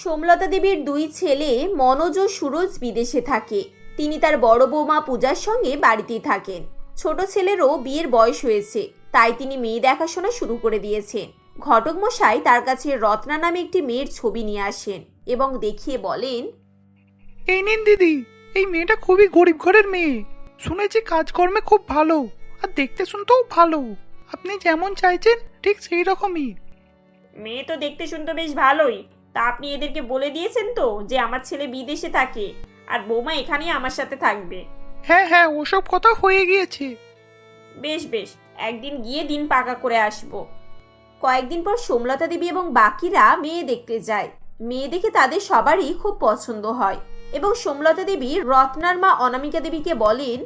সোমলতা দেবীর দুই ছেলে মনোজ ও সুরজ বিদেশে থাকে। তিনি তার বড় বৌমা পূজার সঙ্গে বাড়িতেই থাকেন। ছোট ছেলেরও বিয়ের বয়স হয়েছে তাই তিনি মেয়ে দেখাশোনা শুরু করে দিয়েছেন। ঘটক মশাই তার কাছে রত্না নামে একটি মেয়ের ছবি নিয়ে আসেন এবং দেখিয়ে বলেন এই নিন দিদি এই মেয়েটা খুবই গরিব ঘরের মেয়ে। শুনেছি কাজকর্মে খুব ভালো আর দেখতে শুনতেও ভালো। আপনি যেমন চাইছেন ঠিক সেই রকমই। মেয়ে তো দেখতে শুনতে বেশ ভালোই তা আপনি এদেরকে বলে দিয়েছেন তো যে আমার ছেলে বিদেশে থাকে আর বৌমা এখানেই আমার সাথে থাকবে। হ্যাঁ হ্যাঁ ওসব কথা হয়ে গিয়েছে। বেশ বেশ একদিন গিয়ে দিন পাকা করে আসব। কয়েকদিন পর সোমলতা দেবী এবং বাকিরা মেয়ে দেখতে যায়। মেয়ে দেখে তাদের সবারই খুব পছন্দ হয় এবং সোমলতা দেবী রত্নার মা অনামিকা দেবীকে বলেন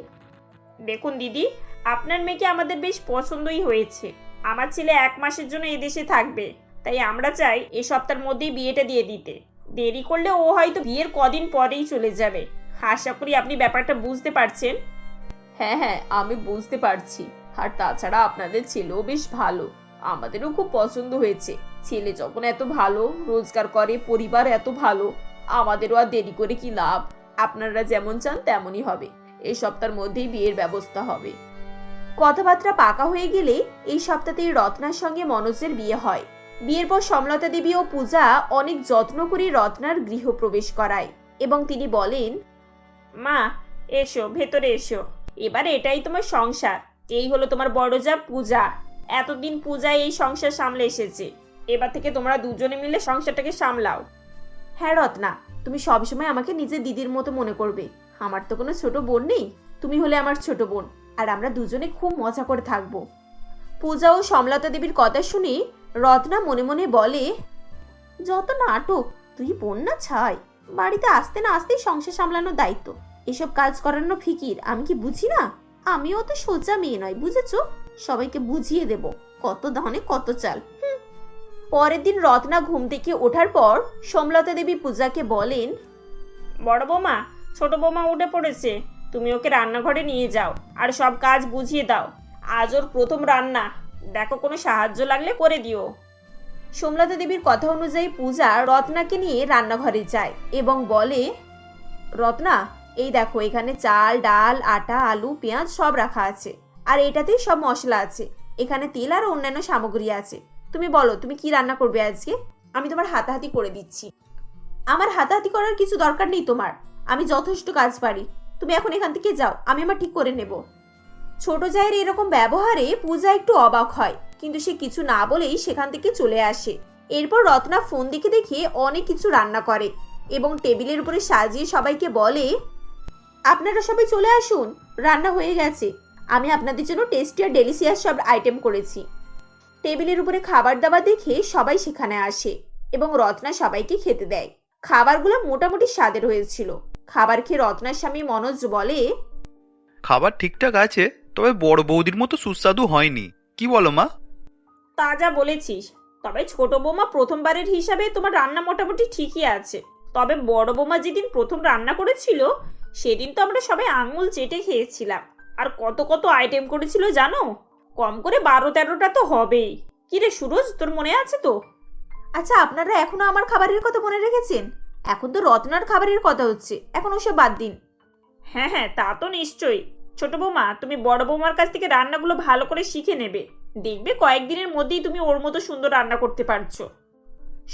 দেখুন দিদি আপনার মেয়েকে আমাদের বেশ পছন্দই হয়েছে। আমার ছেলে এক মাসের জন্য এদেশে থাকবে। তাই আমরা চাই এ সপ্তাহের মধ্যেই বিয়েটা দিয়ে দিতে। দেরি করলে ও হয়তো বিয়ের কদিন পরেই চলে যাবে। আশা করি আপনি ব্যাপারটা বুঝতে পারছেন? হ্যাঁ হ্যাঁ আমি বুঝতে পারছি। আর তাছাড়া আপনাদের ছেলেও বেশ ভালো। আমাদেরও খুব পছন্দ হয়েছে। ছেলে যখন এত ভালো, রোজগার করে, পরিবার এত ভালো, আমাদেরও আর দেরি করে কি লাভ? আপনারা যেমন চান তেমনই হবে। এই সপ্তাহের মধ্যেই বিয়ের ব্যবস্থা হবে। কথাবার্তা পাকা হয়ে গেলে এই সপ্তাহতেই রত্নার সঙ্গে মনোজের বিয়ে হয়। বিয়ের পর সমলতা দেবী ও পূজা অনেক যত্ন করে রত্নার গৃহপ্রবেশ করায় এবং তিনি বলেন, মা, এসো, ভেতরে এসো। এবার এটাই তোমার সংসার। এই হলো তোমার বড় যা পূজা। এতদিন পূজা এই সংসার সামলে এসেছে। এবার থেকে তোমরা দুজনে মিলে সংসারটাকে সামলাও। হ্যাঁ রত্না, তুমি সবসময় আমাকে নিজের দিদির মতো মনে করবে। আমার তো কোনো ছোট বোন নেই। তুমি হলে আমার ছোট বোন। আর আমরা দুজনে খুব মজা করে থাকব। পূজা ও সমলতা দেবীর কথা শুনে রত্না মনে মনে বলে, যত নাটক, তুই বোন না ছাই। বাড়িতে আসতে না আসতেই সংসার সামলানোর দায়িত্ব। এসব কাজ করানো ফিকির, আমি কি বুঝি না? আমিও তো সোজা মেয়ে নয়, বুঝেছ? সবাইকে বুঝিয়ে দেব, কত ধনে, কত চাল। পরের দিন রত্না ঘুম থেকে ওঠার পর সমলতা দেবী পূজাকে বলেন, বড় বৌমা, ছোট বৌমা উঠে পড়েছে। তুমি ওকে রান্নাঘরে নিয়ে যাও, আর সব কাজ বুঝিয়ে দাও। আজ ওর প্রথম রান্না। দেখো, কোনো সাহায্য লাগলে করে দিও। সোমলতা দেবীর কথা অনুযায়ী পূজা রত্নাকে নিয়ে রান্নাঘরে যায় এবং বলে, রত্না, এই দেখো, এখানে চাল, ডাল, আটা, আলু, পেঁয়াজ সব রাখা আছে। আর এটাতেই সব মশলা আছে। এখানে তেল আর অন্যান্য সামগ্রী আছে। তুমি বলো, তুমি কি রান্না করবে আজকে? আমি তোমার হাতাহাতি করে দিচ্ছি। আমার হাতাহাতি করার কিছু দরকার নেই তোমার। আমি যথেষ্ট কাজ পারি। তুমি এখন এখান থেকে যাও, আমি আমার ঠিক করে নেব। ছোট জায়ের এরকম ব্যবহারে পূজা একটু অবাক হয়, কিন্তু সে কিছু না বলেই সেখান থেকে চলে আসে। এরপর রত্না ফোন দেখে দেখে অনেক কিছু রান্না করে এবং টেবিলের উপরে সাজিয়ে সবাইকে বলে, আপনারা সবাই চলে আসুন, রান্না হয়ে গেছে। আমি আপনাদের জন্য টেস্টি আর ডেলিসিয়াস সব আইটেম করেছি। টেবিলের উপরে খাবার দাবার দেখে সবাই সেখানে আসে এবং রত্না সবাইকে খেতে দেয়। খাবারগুলো মোটামুটি স্বাদের হয়েছিল। খাবার খেয়ে রত্নার স্বামী মনোজ বলে, খাবার ঠিকঠাক আছে তবে বড় বৌদির মতো সুস্বাদু হয়নি। কি বলো মা? তা যা বলেছিস। তবে ছোট বৌমা প্রথমবারের হিসাবে তোমার রান্না মোটামুটি ঠিকই আছে। তবে বড় বৌমা যেদিন প্রথম রান্না করেছিল সেদিন তো আমরা সবাই আঙুল চেটে খেয়েছিলাম। আর কত কত আইটেম করেছিল জানো? কম করে বারো তেরোটা তো হবেই। কিরে সুরজ তোর মনে আছে তো? আচ্ছা আপনারা এখনও আমার খাবারের কথা মনে রেখেছেন? এখন তো রত্নার খাবারের কথা হচ্ছে। এখন ওসব বাদ দিন। হ্যাঁ হ্যাঁ তা তো নিশ্চয়ই। ছোট বৌমা, তুমি বড় বৌমার কাছ থেকে রান্নাগুলো ভালো করে শিখে নেবে। দেখবে কয়েকদিনের মধ্যেই তুমি ওর মতো সুন্দর রান্না করতে পারছ।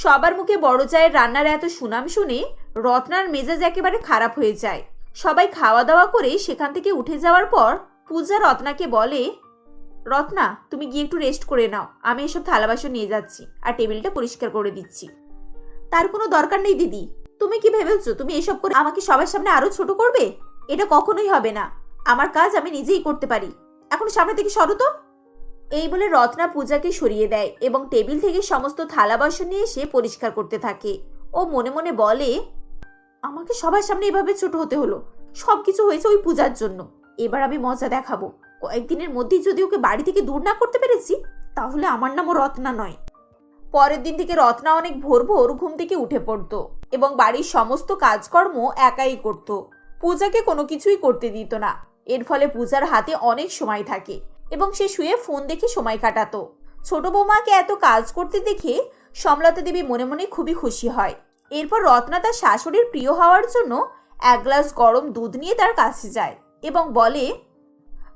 সবার মুখে বড় চায়ের রান্নার এত সুনাম শুনে রত্নার মেজাজ একেবারে খারাপ হয়ে যায়। সবাই খাওয়া দাওয়া করে সেখান থেকে উঠে যাওয়ার পর পূজা রত্নাকে বলে, রত্না, তুমি গিয়ে একটু রেস্ট করে নাও। আমি এসব থালা বাসন নিয়ে যাচ্ছি আর টেবিলটা পরিষ্কার করে দিচ্ছি। তার কোনো দরকার নেই, দিদি। তুমি কি ভেবেছো? তুমি এসব করে আমাকে সবার সামনে আরও ছোট করবে? এটা কখনোই হবে না। আমার কাজ আমি নিজেই করতে পারি। এখন সামনে থেকে সরো তো। এই বলে রত্না পূজাকে সরিয়ে দেয় এবং টেবিল থেকে সমস্ত থালা বাসন নিয়ে এসে পরিষ্কার করতে থাকে। ও মনে মনে বলে, আমাকে সবার সামনে এভাবে ছোট হতে হলো। সবকিছু হয়েছে ওই পূজার জন্য। এবার আমি মজা দেখাবো। কয়েকদিনের মধ্যেই যদি ওকে বাড়ি থেকে দূর না করতে পেরেছি, তাহলে আমার নামও রত্না নয়। পরের দিন থেকে রত্না অনেক ভোর ভোর ঘুম থেকে উঠে পড়তো এবং বাড়ির সমস্ত কাজকর্ম একাই করত। পূজাকে কোনো কিছুই করতে দিত না। এর ফলে পূজার হাতে অনেক সময় থাকে এবং সে শুয়ে ফোন দেখে সময় কাটাতো। ছোট বৌমাকে এত কাজ করতে দেখে সমলতা দেবী মনে মনে খুবই খুশি হয়। এরপর রত্না তার শাশুড়ির প্রিয় হওয়ার জন্য এক গ্লাস গরম দুধ নিয়ে তার কাছে যায় এবং বলে,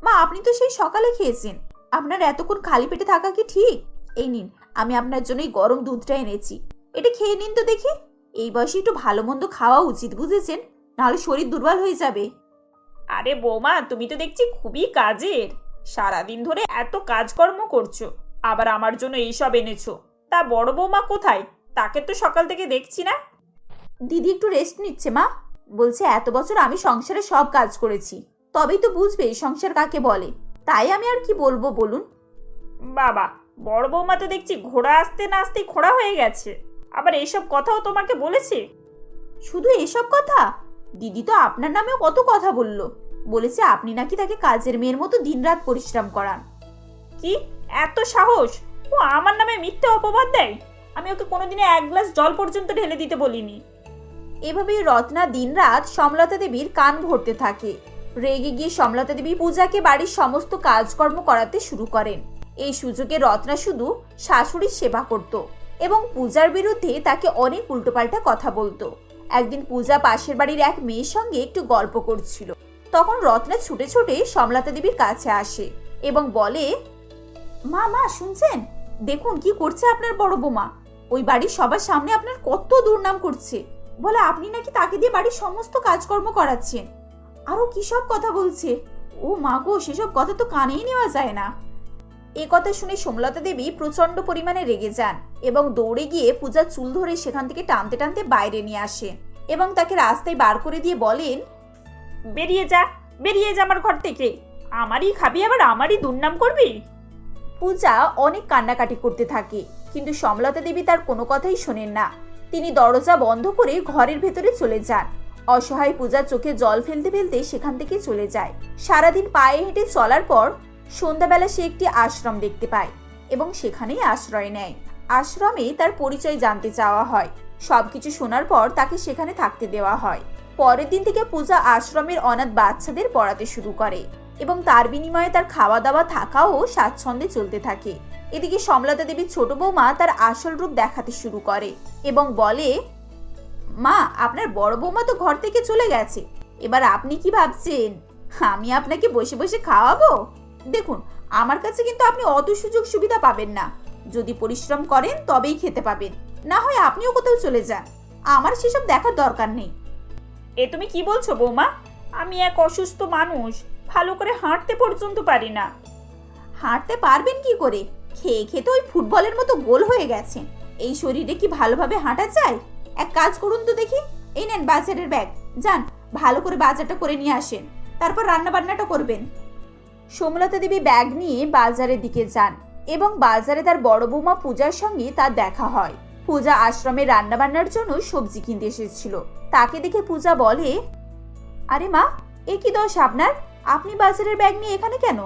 মা, আপনি তো সেই সকালে খেয়েছেন। আপনার এতক্ষণ খালি পেটে থাকা কি ঠিক? এই নিন, আমি আপনার জন্য এই গরম দুধটা এনেছি। এটা খেয়ে নিন তো দেখি। এই বয়সে একটু ভালো মন্দ খাওয়া উচিত, বুঝেছেন? নাহলে শরীর দুর্বল হয়ে যাবে। আরে বৌমা তুমি তো দেখছি খুবই কাজের। সারাদিন ধরে এত কাজকর্ম করছ আবার আমার জন্য এইসব এনেছো। তা বড় বৌমা কোথায়? তাকে তো সকাল থেকে দেখছি না। দিদি একটু রেস্ট নিচ্ছে মা। বলছে এত বছর আমি সংসারে সব কাজ করেছি। তবেই তো বুঝবে এই সংসার কাকে বলে। তাই আমি আর কি বলব বলুন? বাবা বড় বৌমা তো দেখছি ঘোড়া আসতে না আসতেই খোড়া হয়ে গেছে। আবার এইসব কথাও তোমাকে বলেছে? শুধু এসব কথা? দিদি তো আপনার নামেও কত কথা বলল। বলেছে আপনি নাকি তাকে কাজের মেয়ের মতো দিনরাত পরিশ্রম করান। কি? এত সাহস? ও আমার নামে মিথ্যে অপবাদ দেয়? আমি ওকে কোনোদিনে এক গ্লাস জল পর্যন্ত ঢেলে দিতে বলিনি। এভাবেই রত্না দিনরাত সমলতা দেবীর কান ভরতে থাকে। রেগে গিয়ে সমলতা দেবী পূজাকে বাড়ির সমস্ত কাজকর্ম করাতে শুরু করেন। এই সুযোগে রত্না শুধু শাশুড়ির সেবা করত এবং পূজার বিরুদ্ধে তাকে অনেক উল্টোপাল্টা কথা বলতো। একদিন পূজা পাশের বাড়ির এক মেয়ের সঙ্গে একটু গল্প করছিল। তখন রত্না ছুটে ছুটে সমলতা দেবীর কাছে আসে এবং বলে, মা মা, শুনছেন? দেখুন কি করছে আপনার বড় বৌমা। ওই বাড়ির সবার সামনে আপনার কত দুর্নাম করছে। বলে, আপনি নাকি তাকে দিয়ে বাড়ির সমস্ত কাজকর্ম করাচ্ছেন। আরও কি সব কথা বলছে? ও মা গো, সেসব কথা তো কানেই নেওয়া যায় না। এ কথা শুনে সোমলতা দেবী প্রচণ্ড পরিমাণে রেগে যান এবং দৌড়ে গিয়ে পূজার চুল ধরে সেখান থেকে টানতে টানতে বাইরে নিয়ে আসে এবং তাকে রাস্তায় বার করে দিয়ে বলেন বেরিয়ে যা বেরিয়ে যা আমার ঘর থেকে। আমারই খাবি আবার আমারই দুর্নাম করবি? পূজা অনেক কান্নাকাটি করতে থাকে কিন্তু সমলতা দেবী তার কোনো কথাই শোনেন না। তিনি দরজা বন্ধ করে ঘরের ভেতরে চলে যান। অসহায় পূজার চোখে জল ফেলতে ফেলতে সেখান থেকে চলে যায়। সারাদিন পায়ে হেঁটে চলার পর সন্ধ্যাবেলা সে একটি আশ্রম দেখতে পায় এবং সেখানেই আশ্রয় নেয়। আশ্রমে তার পরিচয় জানতে চাওয়া হয়। সবকিছু শোনার পর তাকে সেখানে থাকতে দেওয়া হয়। পরের দিন থেকে পূজা আশ্রমের অনাথ বাচ্চাদের পড়াতে শুরু করে এবং তার বিনিময়ে তার খাওয়া দাওয়া থাকাও স্বাচ্ছন্দ্যে চলতে থাকে। এদিকে সমলতা দেবীর ছোট বৌমা তার আসল রূপ দেখাতে শুরু করে এবং বলে, মা, আপনার বড় বৌমা তো ঘর থেকে চলে গেছে। এবার আপনি কি ভাবছেন? আমি আপনাকে বসে বসে খাওয়াবো? দেখুন, আমার কাছে কিন্তু আপনি অত সুযোগ সুবিধা পাবেন না। যদি পরিশ্রম করেন, তবেই খেতে পাবেন। না হয় আপনিও কোথাও চলে যান। আমার সেসব দেখার দরকার নেই। এ তুমি কি বলছো, বৌমা? আমি এক অসুস্থ মানুষ, ভালো করে হাঁটতে পর্যন্ত পারি না। হাঁটতে পারবেন কি করে? খেয়ে খেয়ে তো ওই ফুটবলের মতো গোল হয়ে গেছেন এই শরীরে কি ভালোভাবে হাঁটা যায়? এক কাজ করুন তো দেখি। এই নেন বাজারের ব্যাগ। যান, ভালো করে বাজারটা করে নিয়ে আসেন। তারপর রান্না বান্নাটা করবেন। সোমলতা দেবী ব্যাগ নিয়ে বাজারের দিকে যান এবং বাজারে তার বড় বৌমা পূজার সঙ্গে তার দেখা হয়। পূজা আশ্রমে রান্না বান্নার জন্য সবজি কিনতে এসেছিল। তাকে দেখে পূজা বলে, আরে মা, এ কি দোষ আপনার? আপনি বাজারের ব্যাগ নিয়ে এখানে কেন?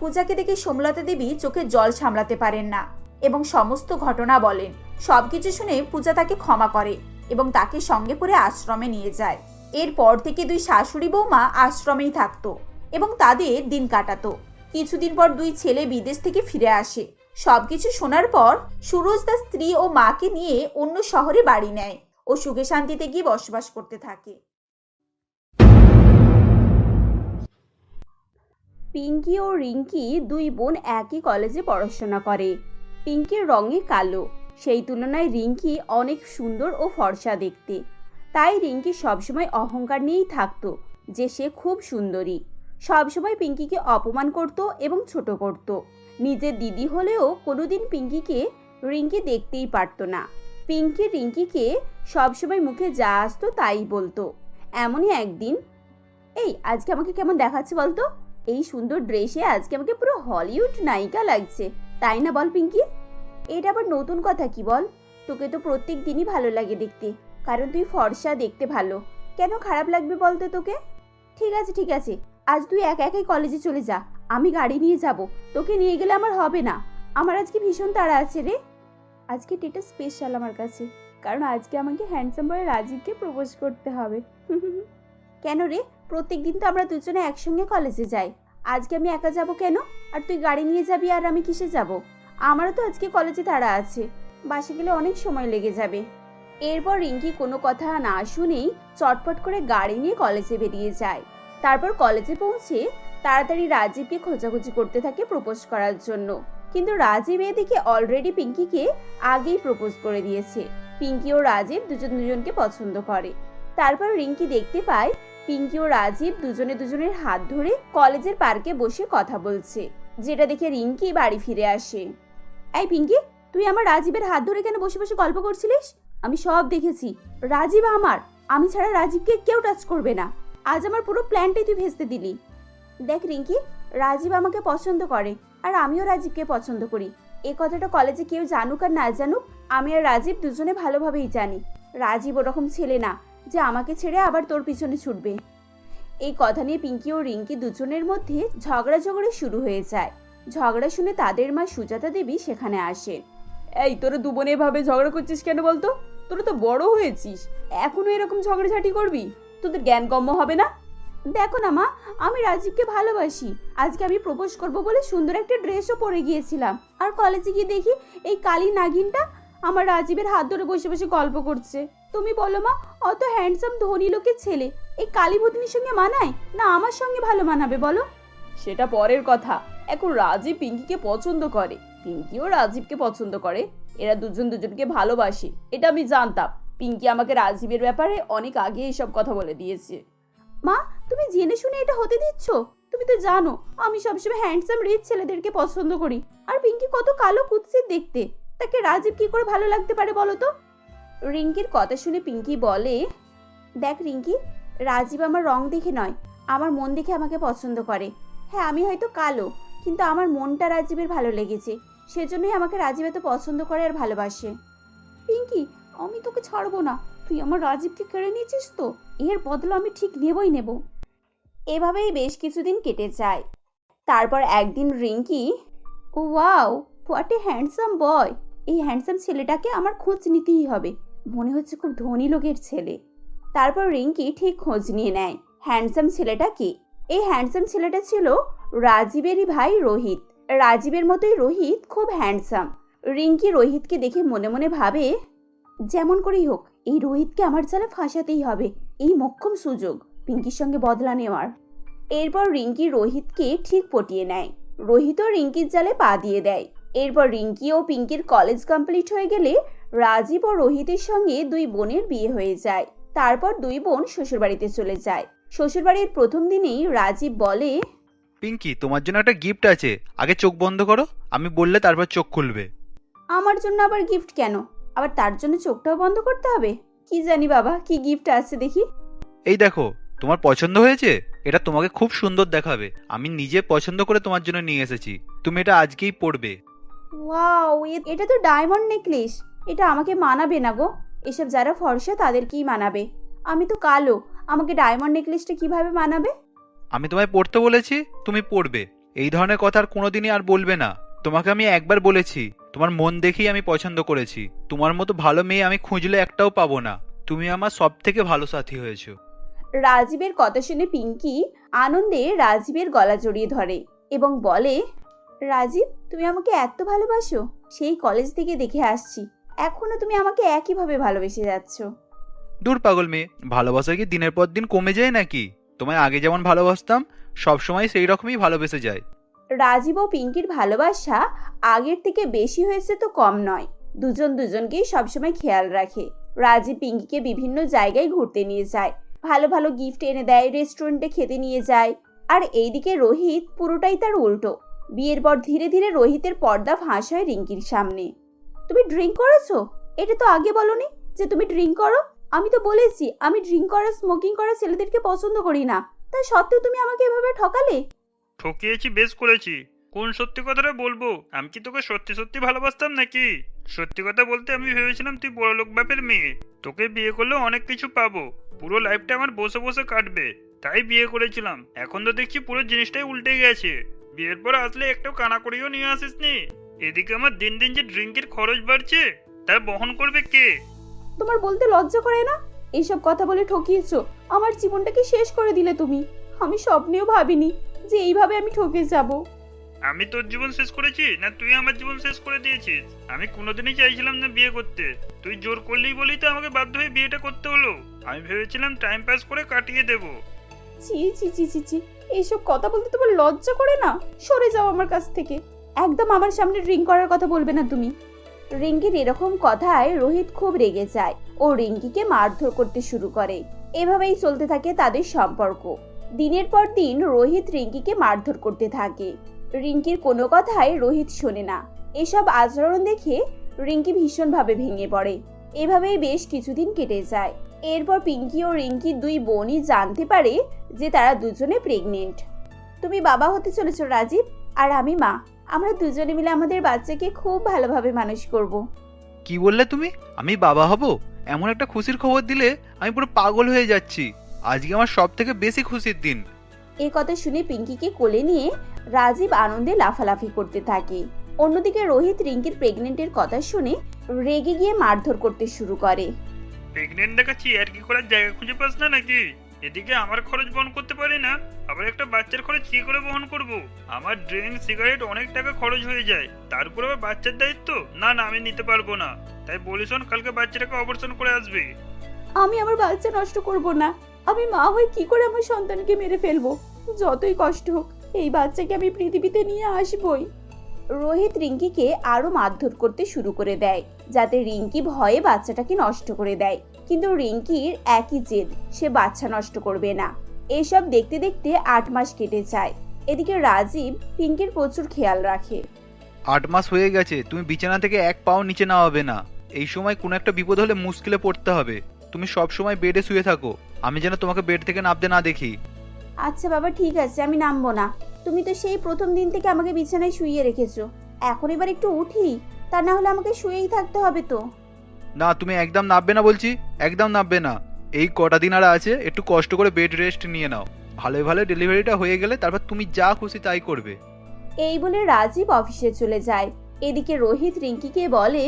পূজাকে দেখে সোমলতা দেবী চোখে জল সামলাতে পারেন না এবং সমস্ত ঘটনা বলেন। সবকিছু শুনে পূজা তাকে ক্ষমা করে এবং তাকে সঙ্গে করে আশ্রমে নিয়ে যায়। এরপর থেকে দুই শাশুড়ি বৌমা আশ্রমেই থাকতো। এবং তাদের দিন কাটাতো। কিছুদিন পর দুই ছেলে বিদেশ থেকে ফিরে আসে। সবকিছু শোনার পর সুরজ তার স্ত্রী ও মাকে নিয়ে অন্য শহরে বাড়ি নেয় ও সুখে শান্তিতে গিয়ে বসবাস করতে থাকে। পিঙ্কি ও রিঙ্কি দুই বোন একই কলেজে পড়াশোনা করে। পিঙ্কির রঙে কালো। সেই তুলনায় রিঙ্কি অনেক সুন্দর ও ফর্সা দেখতে। তাই রিঙ্কি সবসময় অহংকার নিয়েই থাকতো যে সে খুব সুন্দরী। সবসময় পিঙ্কিকে অপমান করত এবং ছোট করত। নিজের দিদি হলেও কোনোদিন পিঙ্কিকে রিঙ্কি দেখতেই পারতো না। পিঙ্কি রিঙ্কিকে সবসময় মুখে যা আসতো তাই বলতো। এমনই একদিন, এই, আজকে আমাকে কেমন দেখাচ্ছে বলতো? এই সুন্দর ড্রেসে আজকে আমাকে পুরো হলিউড নায়িকা লাগছে, তাই না বল পিঙ্কি? এটা আবার নতুন কথা কি বল? তোকে তো প্রত্যেক দিনই ভালো লাগে দেখতে, কারণ তুই ফর্সা দেখতে ভালো। কেন খারাপ লাগবে বলতো তোকে? ঠিক আছে ঠিক আছে আজ তুই এক একাই কলেজে চলে যা। আমি গাড়ি নিয়ে যাব। তোকে নিয়ে গেলে আমার হবে না। আমার আজকে ভীষণ তাড়া আছে রে। আজকে ডেটা স্পেশাল আমার কাছে। কারণ আজকে আমাকে হ্যান্ডসাম বয় রাজীবকে প্রপোজ করতে হবে। কেন রে? প্রত্যেক দিন তো আমরা দুজনে একসঙ্গে কলেজে যাই। আজকে আমি একা যাব কেন? আর তুই গাড়ি নিয়ে যাবি আর আমি কিসে যাব? আমারও তো আজকে কলেজে তাড়া আছে। বাসে গেলে অনেক সময় লেগে যাবে। এরপর রিঙ্কি কোনো কথা না শুনেই চটপট করে গাড়ি নিয়ে কলেজে বেরিয়ে যায়। তারপর কলেজে পৌঁছে তাড়াতাড়ি রাজীবকে খোঁজাখুঁজি করতে থাকে প্রপোজ করার জন্য। কিন্তু রাজীব এদিকে অলরেডি পিঙ্কিকে আগেই প্রপোজ করে দিয়েছে। পিঙ্কি ও রাজীব দুজন দুজনকে পছন্দ করে। তারপর রিঙ্কি দেখতে পায়, পিঙ্কি ও রাজীব দুজনে দুজনের হাত ধরে কলেজের পার্কে বসে কথা বলছে, যেটা দেখে রিঙ্কি বাড়ি ফিরে আসে। এই পিঙ্কি, তুই আমার রাজীবের হাত ধরে কেন বসে বসে গল্প করছিলিস? আমি সব দেখেছি। রাজীব আমার, আমি ছাড়া রাজীবকে কেউ টাচ করবে না। আজ আমার পুরো প্ল্যানটাই তুই ভেস্তে দিলি। দেখ, রিঙ্কি, রাজীব আমাকে পছন্দ করে, আর আমিও রাজীবকে পছন্দ করি। এ কথাটা কলেজে কেউ জানুক আর না জানুক, আমি আর রাজীব দুজনে ভালোভাবেই জানি। রাজীব ওরকম ছেলে না, যে আমাকে ছেড়ে আবার তোর পিছনে ছুটবে। এই কথা নিয়ে পিঙ্কি ও রিঙ্কি দুজনের মধ্যে ঝগড়া ঝগড়ে শুরু হয়ে যায়। ঝগড়া শুনে তাদের মা সুজাতা দেবী সেখানে আসে। এই, তোরা দুবনে এভাবে ঝগড়া করছিস কেন বলতো? তোরা তো বড় হয়েছিস। এখনও এরকম ঝগড়াঝাটি করবি? তোদের জ্ঞান কম্য হবে না? দেখো না মা, আমি রাজীবকে ভালোবাসি। আজকে আমি প্রপোজ করব বলে সুন্দর একটা ড্রেসও পরে গিয়েছিলাম। আর কলেজে গিয়ে দেখি এই কালী নাগিনটা আমার রাজীবের হাত ধরে বসে বসে গল্প করছে। তুমি বলো মা, অত হ্যান্ডসাম ধনী লোকের ছেলে, এই কালী ভূতনির সঙ্গে মানায় না আমার সঙ্গে ভালো মানাবে বলো? সেটা পরের কথা। এখন রাজীব পিঙ্কিকে পছন্দ করে। পিঙ্কিও রাজীবকে পছন্দ করে। এরা দুজন দুজনকে ভালোবাসে, এটা আমি জানতাম। পিঙ্কি আমাকে রাজীবের ব্যাপারে অনেক আগে এইসব কথা বলে দিয়েছে। মা, তুমি জেনে শুনে এটা হতে দিচ্ছ? তুমি তো জানো, আমি সবসময় হ্যান্ডসাম রিচ ছেলেদেরকে পছন্দ করি। আর পিঙ্কি কত কালো কুৎসিত দেখতে। তাকে রাজীব কি করে ভালো লাগতে পারে বলো তো? রিঙ্কির কথা শুনে পিঙ্কি বলে, দেখ রিঙ্কি, রাজীব আমার রং দেখে নয়, আমার মন দেখে আমাকে পছন্দ করে। হ্যাঁ আমি হয়তো কালো, কিন্তু আমার মনটা রাজীবের ভালো লেগেছে। সেজন্যই আমাকে রাজীব এত পছন্দ করে আর ভালোবাসে। পিঙ্কি আমি তোকে ছাড়বো না। তুই আমার রাজীবকে কেড়ে নিয়েছিস তো? এর বদলা আমি ঠিক নেবই নেব। এভাবেই বেশ কিছুদিন কেটে যায়। তারপর একদিন রিঙ্কি ও wow what a handsome boy এই হ্যান্ডসাম ছেলেটাকে আমার খোঁজ নিতেই হবে। মনে হচ্ছে খুব ধনী লোকের ছেলে। তারপর রিঙ্কি ঠিক খোঁজ নিয়ে নেয় হ্যান্ডসাম ছেলেটা কে এই হ্যান্ডসাম ছেলেটা ছিল রাজীবেরই ভাই রোহিত। রাজীবের মতোই রোহিত খুব হ্যান্ডসাম রিঙ্কি রোহিতকে দেখে মনে মনে ভাবে যেমন করেই হোক এই রোহিতকে আমার জালে ফাঁসাতেই হবে। এই মক্ষম সুযোগ পিঙ্কির সঙ্গে বদলা নেওয়ার। এরপর রিঙ্কি রোহিতকে ঠিক পটিয়ে নেয়। রোহিতও রিঙ্কির জালে পা দিয়ে দেয়। এরপর রিঙ্কি ও পিঙ্কির কলেজ কমপ্লিট হয়ে গেলে রাজীব ও রোহিতের সঙ্গে দুই বোনের বিয়ে হয়ে যায়। তারপর দুই বোন শ্বশুরবাড়িতে চলে যায়। শ্বশুরবাড়ির প্রথম দিনেই রাজীব বলে পিঙ্কি তোমার জন্য একটা গিফট আছে। আগে চোখ বন্ধ করো আমি বললে তারপর চোখ খুলবে। আমার জন্য আবার গিফট কেন? আবার তার জন্য চোখটাও বন্ধ করতে হবে? কি জানি বাবা কি গিফট আছে দেখি। এই দেখো তোমার পছন্দ হয়েছে? এটা তোমাকে খুব সুন্দর দেখাবে। আমি নিজে পছন্দ করে তোমার জন্য নিয়ে এসেছি। তুমি এটা আজকেই পরবে। ওয়াও এটা তো ডায়মন্ড নেকলেস এটা আমাকে মানাবে না গো। এসব যারা ফর্সা তাদেরকেই মানাবে। আমি তো কালো। আমাকে ডায়মন্ড নেকলেসটা কীভাবে মানাবে? আমি তোমায় পড়তে বলেছি তুমি পড়বে। এই ধরনের কথা আর কোনোদিনই আর বলবে না। তোমাকে আমি একবার বলেছি। তোমার মন দেখেই আমি পছন্দ করেছি। তোমার মতো ভালো মেয়ে আমি খুঁজলে একটাও পাবো না। তুমি আমার সব থেকে ভালো সাথী হয়েছো। রাজীবের কথা শুনে পিঙ্কি আনন্দে রাজীবের গলা জড়িয়ে ধরে এবং বলে রাজীব তুমি আমাকে এত ভালোবাসো? সেই কলেজ থেকে দেখে আসছি। এখনও তুমি আমাকে একইভাবে ভালোবেসে যাচ্ছ। দূর পাগল মেয়ে ভালোবাসা কি দিনের পর দিন কমে যায় নাকি? তোমায় আগে যেমন ভালোবাসতাম সবসময় সেই রকমই ভালোবেসে যায়। রাজীব ও পিঙ্কির ভালোবাসা আগের থেকে বেশি হয়েছে তো কম নয়। দুজন দুজনকেই সবসময় খেয়াল রাখে। রাজীব পিঙ্কিকে বিভিন্ন জায়গায় ঘুরতে নিয়ে যায়। ভালো ভালো গিফট এনে দেয় রেস্টুরেন্টে খেতে নিয়ে যায়। আর এইদিকে রোহিত পুরোটাই তার উল্টো। বিয়ের পর ধীরে ধীরে রোহিতের পর্দা ফাঁস হয় রিঙ্কির সামনে। তুমি ড্রিঙ্ক করেছ? এটা তো আগে বলনি যে তুমি ড্রিঙ্ক করো। আমি তো বলেছি, আমি ড্রিঙ্ক করা স্মোকিং করা ছেলেদেরকে পছন্দ করি না। তা সত্ত্বেও তুমি আমাকে এভাবে ঠকালে? ঠকিয়েছি, বেশ করেছি। কোন সত্যি কথাটা বলব? আমি কি তোকে সত্যি সত্যি ভালোবাসতাম নাকি? সত্যি কথা বলতে আমি ভেবেছিলাম তুই বড় লোক বাপের মেয়ে। তোকে বিয়ে করলে অনেক কিছু পাবো। পুরো লাইফটা আমার বসে বসে কাটবে। তাই বিয়ে করেছিলাম। এখন তো দেখছি পুরো জিনিসটাই উল্টে গেছে। বিয়ের পর আসলে একটু কানা করিও নিয়ে আসিসনি? এদিকে আমার দিন দিন যে ড্রিঙ্কের খরচ বাড়ছে, তা বহন করবে কে? তোমার বলতে লজ্জা করে না? এইসব কথা বলে ঠকিয়েছো। আমার জীবনটাকে শেষ করে দিলে তুমি। আমি স্বপ্নেও ভাবিনি। যে এইভাবে আমি ঠকে যাব। আমি তোর জীবন শেষ করেছি না তুই আমার জীবন শেষ করে দিয়েছিস? আমি কোনোদিনই চাইছিলাম না বিয়ে করতে। তুই জোর করলেই বলেই তো আমাকে বাধ্য হয়ে বিয়েটা করতে হলো। আমি ভেবেছিলাম টাইম পাস করে কাটিয়ে দেবো। ছি ছি ছি ছি ছি। এইসব কথা বলতে তোমার লজ্জা করে না? সরে যাও আমার কাছ থেকে। একদম আমার সামনে ড্রিঙ্ক করার কথা বলবে না তুমি। রিঙ্কির এরকম কথায় রোহিত খুব রেগে যায়। ও রিঙ্কিকে মারধর করতে শুরু করে। এভাবেই চলতে থাকে তাদের সম্পর্ক। দিনের পর দিন রোহিত রিঙ্কিকে মারধর করতে থাকে। রিঙ্কির কোনো কথাই রোহিত শোনে না। এসব আচরণ দেখে রিঙ্কি ভীষণভাবে ভেঙে পড়ে। এভাবেই বেশ কিছুদিন কেটে যায়। এরপর পিঙ্কি ও রিঙ্কি দুই বোনই জানতে পারে যে তারা দুজনে প্রেগনেন্ট। তুমি বাবা হতে চলেছো রাজীব, আর আমি মা। আমরা দুজনে মিলে আমাদের বাচ্চাকে খুব ভালোভাবে মানুষ করব। কি বললে তুমি? আমি বাবা হব? এমন একটা খুশির খবর দিলে আমি পুরো পাগল হয়ে যাচ্ছি। আজকে আমার সব থেকে বেশি খুশির দিন। এ কথা শুনে পিঙ্কিকে কোলে নিয়ে রাজীব আনন্দে লাফালাফি করতে থাকে। অন্যদিকে রোহিত রিঙ্কির প্রেগনেন্টের কথা শুনে রেগে গিয়ে মারধর করতে শুরু করে। প্রেগনেন্ট দেখাচ্ছি আর কি করার? জায়গা খুঁজে পাস না নাকি? এদিকে আমার খরচ বহন করতে পারি না। আবার একটা বাচ্চার খরচ কি করে বহন করব? আমার ড্রিঙ্ক সিগারেট অনেক টাকা খরচ হয়ে যায়। তারপর আবার বাচ্চার দায়িত্ব? না না আমি নিতে পারব না। তাই বলিস শোন, কালকে বাচ্চাটাকে অপারেশন করে আসবে। আমি আমার বাচ্চা নষ্ট করব না। আমি মা হয়ে কি করে আমার সন্তানকে মেরে ফেলব? যতই কষ্ট হোক এই বাচ্চাকে আমি পৃথিবীতে নিয়ে আসবই। রোহিত রিঙ্কিকে আরও মারধর করতে শুরু করে দেয় যাতে রিঙ্কি ভয়ে বাচ্চাটাকে নষ্ট করে দেয়। কিন্তু রিঙ্কির একই জেদ সে বাচ্চা নষ্ট করবে না। এসব দেখতে দেখতে আট মাস কেটে যায়। এদিকে রাজীব পিঙ্কির প্রচুর খেয়াল রাখে। আট মাস হয়ে গেছে তুমি বিছানা থেকে এক পাও নিচে নামাবে না। এই সময় কোনো একটা বিপদ হলে মুশকিলে পড়তে হবে। তুমি সব সময় বেডে শুয়ে থাকো। আমি যেন তোমাকে বেড থেকে নামতে না দেখি। আচ্ছা বাবা ঠিক আছে আমি নামবো না। তুমি তো সেই প্রথম দিন থেকে আমাকে বিছানায় শুইয়ে রেখেছো। এখন এবার একটু উঠি তা না হলে আমাকে শুয়েই থাকতে হবে তো। না তুমি একদম নামবে না বলছি একদম নামবে না। এই কটা দিন আর আছে একটু কষ্ট করে বেড রেস্ট নিয়ে নাও। ভালো ভালো ডেলিভারিটা হয়ে গেলে তারপর তুমি যা খুশি তাই করবে। এই বলে রাজীব অফিসে চলে যায়। এদিকে রোহিত রিঙ্কিকে বলে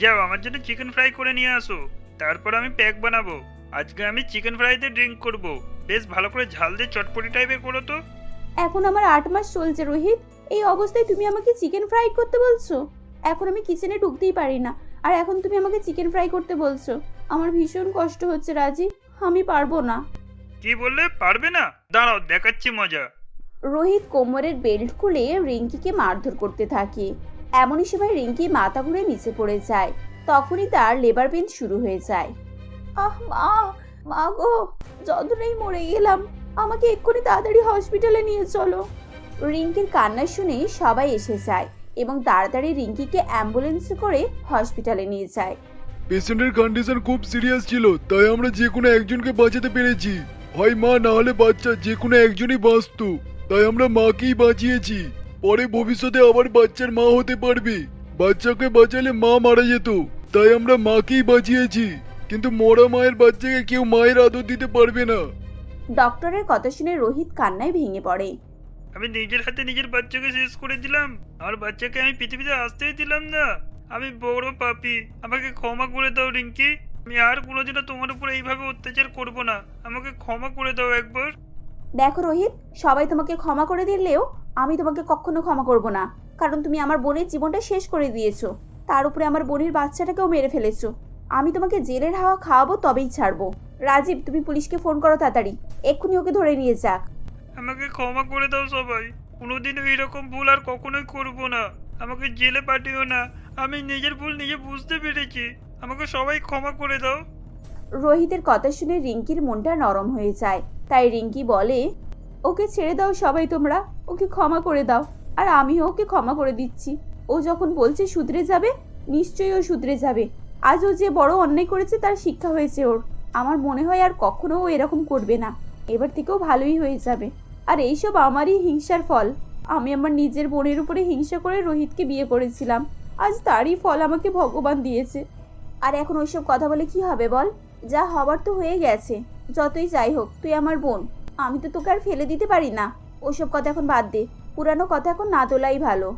যাও আমার জন্য চিকেন ফ্রাই করে নিয়ে আসো। তারপর আমি প্যাক বানাবো। আজকে আমি চিকেন ফ্রাইতে ড্রিঙ্ক করব। বেশ ভালো করে ঝাল দিয়ে চটপটি টাইপের করো তো। এখন আমার আট মাস চলছে রোহিত। এই অবস্থায় তুমি আমাকে চিকেন ফ্রাই করতে বলছো? এখন আমি কিচেনে ঢুকতেই পারি না। আর এখন তুমি আমাকে চিকেন ফ্রাই করতে বলছো। আমার ভীষণ কষ্ট হচ্ছে রাজি? আমি পারব না। কি বললে? পারবে না? দাঁড়াও দেখাচ্ছি মজা। রোহিত কোমরের বেল্ট খুলে রিঙ্কিকে মারধর করতে থাকে। এমনই সময় রিঙ্কি মাথা ঘুরে নিচে পড়ে যায়। তখনই তার লেবার পেন শুরু হয়ে যায়। আহ, মা মা গো যন্ত্রণাই মরে গেলাম। আমাকে এক্ষুনি তাড়াতাড়ি হসপিটালে নিয়ে চলো। রিঙ্কির কান্না শুনে সবাই এসে যায় এবং তাড়াতাড়ি রিঙ্কিকে অ্যাম্বুলেন্সে করে হসপিটালে নিয়ে যায়। পেশেন্টের কন্ডিশন খুব সিরিয়াস ছিল, তাই আমরা যে কোনো একজনকে বাঁচাতে পেরেছি। হয় মা, না হলে বাচ্চা যে কোনো একজনই বাঁচতো। তাই আমরা মাকেই বাঁচিয়েছি। পরে ভবিষ্যতে আবার বাচ্চার মা হতে পারবে। বাচ্চাকে বাঁচালে মা মারা যেত, তাই আমরা মাকেই বাঁচিয়েছি। কিন্তু মরা মায়ের বাচ্চাকে কেউ মায়ের আদর দিতে পারবে না। ডক্টরের কথা শুনে রোহিত কান্নায় ভেঙে পড়ে। আমি নিজের হাতে নিজের বাচ্চাকে শেষ করে দিলাম। আমার বাচ্চাকে আমি পৃথিবীতে আসতেই দিলাম না। আমি বড় পাপি। আমাকে ক্ষমা করে দাও রিঙ্কি। আমি আর কোনোদিনও তোমার উপর এইভাবে অত্যাচার করব না। আমাকে ক্ষমা করে দাও একবার। দেখো রোহিত সবাই তোমাকে ক্ষমা করে দিলেও আমি তোমাকে কখনো ক্ষমা করব না। কারণ তুমি আমার বোনের জীবনটা শেষ করে দিয়েছ। তার উপরে আমার বোনের বাচ্চাটাকেও মেরে ফেলেছো। আমি তোমাকে জেলের হাওয়া খাওয়াবো তবেই ছাড়বো। রাজীব তুমি পুলিশকে ফোন করো তাড়াতাড়ি। এক্ষুনি ওকে ধরে নিয়ে যাক। আমাকে ক্ষমা করে দাও সবাই। কোনোদিনও এইরকম ভুল আর কখনোই করব না। আমাকে জেলে পাঠিও না। আমি নিজের ভুল নিজে বুঝতে পেরেছি। আমাকে সবাই ক্ষমা করে দাও। রোহিতের কথা শুনে রিঙ্কির মনটা নরম হয়ে যায়। তাই রিঙ্কি বলে ওকে ছেড়ে দাও সবাই তোমরা। ওকে ক্ষমা করে দাও। আর আমিও ওকে ক্ষমা করে দিচ্ছি। ও যখন বলছে শুধরে যাবে নিশ্চয়ই ও শুধরে যাবে। আজ ও যে বড় অন্যায় করেছে, তার শিক্ষা হয়েছে ওর। আমার মনে হয় আর কখনো ও এরকম করবে না। এবার থেকেও ভালোই হয়ে যাবে। আর এইসব আমারই হিংসার ফল। আমি আমার নিজের বোনের উপরে হিংসা করে রোহিতকে বিয়ে করেছিলাম। আজ তারই ফল আমাকে ভগবান দিয়েছে। আর এখন ওইসব কথা বলে কি হবে বল? যা হবার তো হয়ে গেছে। যতই যাই হোক, তুই আমার বোন। আমি তো তোকে আর ফেলে দিতে পারি না। ওসব কথা এখন বাদ দে। পুরানো কথা এখন না তোলাই ভালো।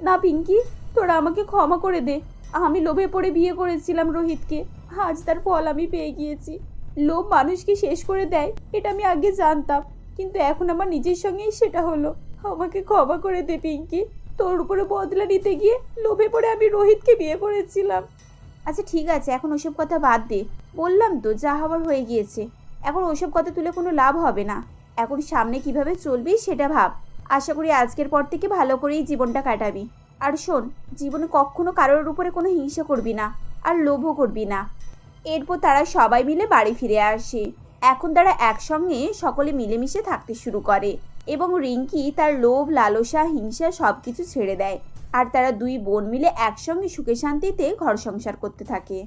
না, পিঙ্কি, তোরা আমাকে ক্ষমা করে দে। আমি লোভে পড়ে বিয়ে করেছিলাম রোহিতকে। আজ তার ফল আমি পেয়ে গিয়েছি। লোভ মানুষকে শেষ করে দেয়, এটা আমি আগে জানতাম। কিন্তু এখন আমার নিজের সঙ্গেই সেটা হলো। আমাকে ক্ষমা করে দে, পিঙ্কি। তোর উপরে বদলা নিতে গিয়ে লোভে পড়ে আমি রোহিতকে বিয়ে করেছিলাম। আচ্ছা ঠিক আছে, এখন ওসব কথা বাদ দে। বললাম তো, যা হবার হয়ে গিয়েছে। এখন ওসব কথা তুলে কোনো লাভ হবে না। এখন সামনে কীভাবে চলবি সেটা ভাব। আশা করি আজকের পর থেকে ভালো করেই জীবনটা কাটাবি। আর শোন, জীবনে কখনো কারোর উপরে কোনো হিংসা করবি না আর লোভও করবি না। এরপর তারা সবাই মিলে বাড়ি ফিরে আসে। এখন তারা একসঙ্গে সকলে মিলেমিশে থাকতে শুরু করে এবং রিঙ্কি তার লোভ, লালসা, হিংসা সব কিছু ছেড়ে দেয়। আর তারা দুই বোন মিলে একসঙ্গে সুখে শান্তিতে ঘর সংসার করতে থাকে।